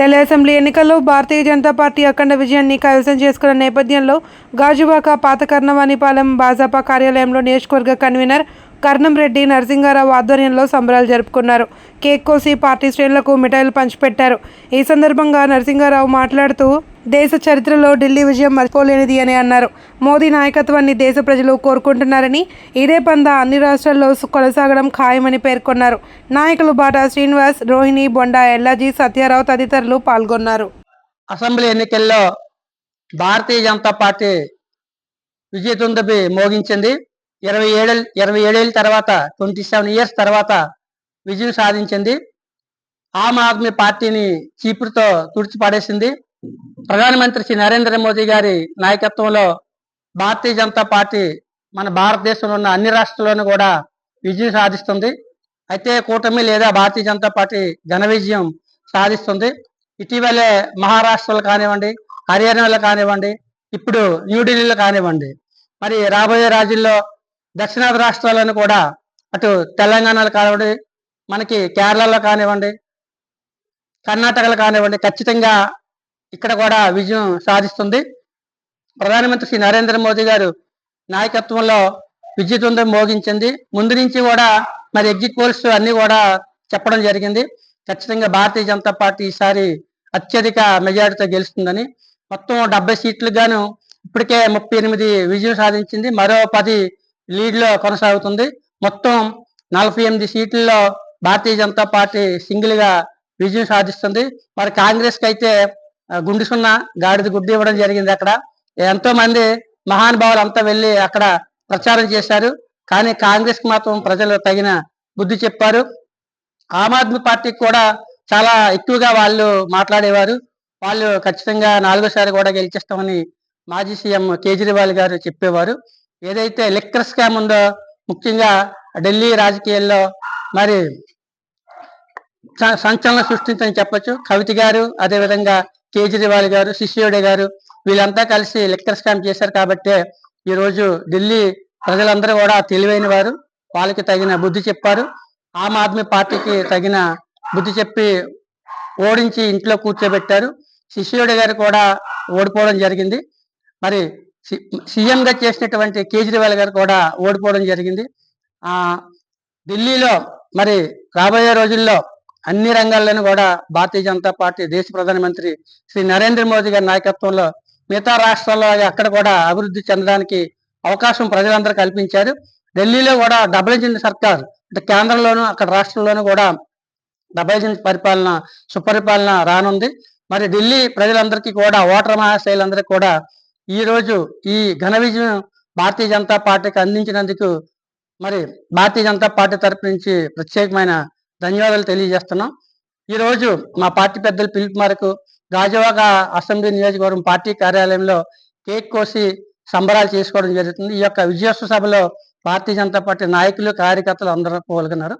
Delhi assembly ఎన్నికల్లో Bharatiya Janata party అఖండ విజయాన్ని కైవసం చేసుకున్న నేపథ్యంలో గాజువాక పాత కర్ణవాణిపాలెం భాజపా కార్యాలయంలో నియోజకవర్గ కన్వీనర్ కర్ణం రెడ్డి నరసింగారావు ఆధ్వర్యంలో సంబరాలు జరుపుకున్నారు. కేక్ కోసి పార్టీ శ్రేణులకు మిఠాయిలు పంచిపెట్టారు. ఈ సందర్భంగా నరసింహారావు మాట్లాడుతూ దేశ చరిత్రలో ఢిల్లీ విజయం మర్చిపోలేనిది అని అన్నారు. మోదీ నాయకత్వాన్ని దేశ ప్రజలు కోరుకుంటున్నారని ఇదే పందా అన్ని రాష్ట్రాల్లో కొనసాగడం ఖాయమని పేర్కొన్నారు. నాయకులు బాటా శ్రీనివాస్ రోహిణి బొండా ఎల్లాజీ సత్యారావు తదితరులు పాల్గొన్నారు. అసెంబ్లీ ఎన్నికల్లో భారతీయ జనతా పార్టీ విజయతుందబి మోగించింది. ఇరవై ఏడు ఇరవై ఏడేళ్ళ తర్వాత ట్వంటీ సెవెన్ ఇయర్స్ తర్వాత విజయం సాధించింది. ఆమ్ ఆద్మీ పార్టీని చీపురుతో తుడిచిపడేసింది. ప్రధానమంత్రి శ్రీ నరేంద్ర మోదీ గారి నాయకత్వంలో భారతీయ జనతా పార్టీ మన భారతదేశంలో ఉన్న అన్ని రాష్ట్రాల్లోనూ కూడా విజయం సాధిస్తుంది. అయితే కూటమి లేదా భారతీయ జనతా పార్టీ ఘన విజయం సాధిస్తుంది. ఇటీవలే మహారాష్ట్రలో కానివ్వండి హర్యానాలో కానివ్వండి ఇప్పుడు న్యూఢిల్లీలో కానివ్వండి. మరి రాబోయే రాజుల్లో దక్షిణాది రాష్ట్రాలను కూడా అటు తెలంగాణలో కానివ్వండి మనకి కేరళలో కానివ్వండి కర్ణాటకలో కానివ్వండి ఖచ్చితంగా ఇక్కడ కూడా విజయం సాధిస్తుంది. ప్రధానమంత్రి శ్రీ నరేంద్ర మోదీ గారు నాయకత్వంలో విద్యుత్ మోగించింది. ముందు నుంచి కూడా మరి ఎగ్జిట్ పోల్స్ అన్నీ కూడా చెప్పడం జరిగింది. ఖచ్చితంగా భారతీయ జనతా పార్టీ ఈసారి అత్యధిక మెజారిటీతో గెలుస్తుందని. మొత్తం డెబ్బై సీట్లకు గాను ఇప్పటికే ముప్పై ఎనిమిది విజయం సాధించింది. మరో పది లీడ్లో కొనసాగుతుంది. మొత్తం నలభై ఎనిమిది సీట్లలో భారతీయ జనతా పార్టీ సింగిల్గా విజయం సాధిస్తుంది. మరి కాంగ్రెస్కి అయితే గుండు సున్నా గాడిద గుడ్డు ఇవ్వడం జరిగింది అక్కడ. ఎంతో మంది మహానుభావులు అంతా వెళ్ళి అక్కడ ప్రచారం చేశారు. కానీ కాంగ్రెస్కి మాత్రం ప్రజలు తగిన బుద్ధి చెప్పారు. ఆమ్ ఆద్మీ పార్టీకి కూడా చాలా ఎక్కువగా వాళ్ళు మాట్లాడేవారు. వాళ్ళు ఖచ్చితంగా నాలుగోసారి కూడా గెలిచేస్తామని మాజీ సీఎం కేజ్రీవాల్ గారు చెప్పేవారు. ఏదైతే లిక్కర్ స్కామ్ ఉందో ముఖ్యంగా ఢిల్లీ రాజకీయాల్లో మరి స- సంచలనం సృష్టించని చెప్పొచ్చు. కవిత గారు అదేవిధంగా కేజ్రీవాల్ గారు సిసియోడి గారు వీళ్ళంతా కలిసి లిక్కర్ స్కామ్ చేశారు కాబట్టే ఈరోజు ఢిల్లీ ప్రజలందరూ కూడా తెలివైన వారు. వాళ్ళకి తగిన బుద్ధి చెప్పారు. ఆమ్ ఆద్మీ పార్టీకి తగిన బుద్ధి చెప్పి ఓడించి ఇంట్లో కూర్చోబెట్టారు. శిష్యుడి గారు కూడా ఓడిపోవడం జరిగింది. మరి సీఎం గా చేసినటువంటి కేజ్రీవాల్ గారు కూడా ఓడిపోవడం జరిగింది. ఆ ఢిల్లీలో మరి రాబోయే రోజుల్లో అన్ని రంగాల్లోనూ కూడా భారతీయ జనతా పార్టీ దేశ ప్రధానమంత్రి శ్రీ నరేంద్ర మోదీ గారి నాయకత్వంలో మిగతా రాష్ట్రాల్లో అక్కడ కూడా అభివృద్ధి చెందడానికి అవకాశం ప్రజలందరూ కల్పించారు. ఢిల్లీలో కూడా డబుల్ ఇంజిన్ సర్కార్ అంటే కేంద్రంలోను అక్కడ రాష్ట్రంలోనూ కూడా డబుల్ ఇంజిన్ పరిపాలన సుపరిపాలన రానుంది. మరి ఢిల్లీ ప్రజలందరికీ కూడా ఓటర్ మహాశైలందరికీ కూడా ఈ రోజు ఈ ఘన విజయం భారతీయ జనతా పార్టీకి అందించినందుకు మరి భారతీయ జనతా పార్టీ తరపు నుంచి ప్రత్యేకమైన ధన్యవాదాలు తెలియజేస్తున్నాం. ఈ రోజు మా పార్టీ పెద్దల పిలుపు మేరకు గాజువాక అసెంబ్లీ నియోజకవర్గం పార్టీ కార్యాలయంలో కేక్ కోసి సంబరాలు చేసుకోవడం జరుగుతుంది. ఈ యొక్క విజయోత్సవ సభలో భారతీయ జనతా పార్టీ నాయకులు కార్యకర్తలు అందరూ పాల్గొన్నారు.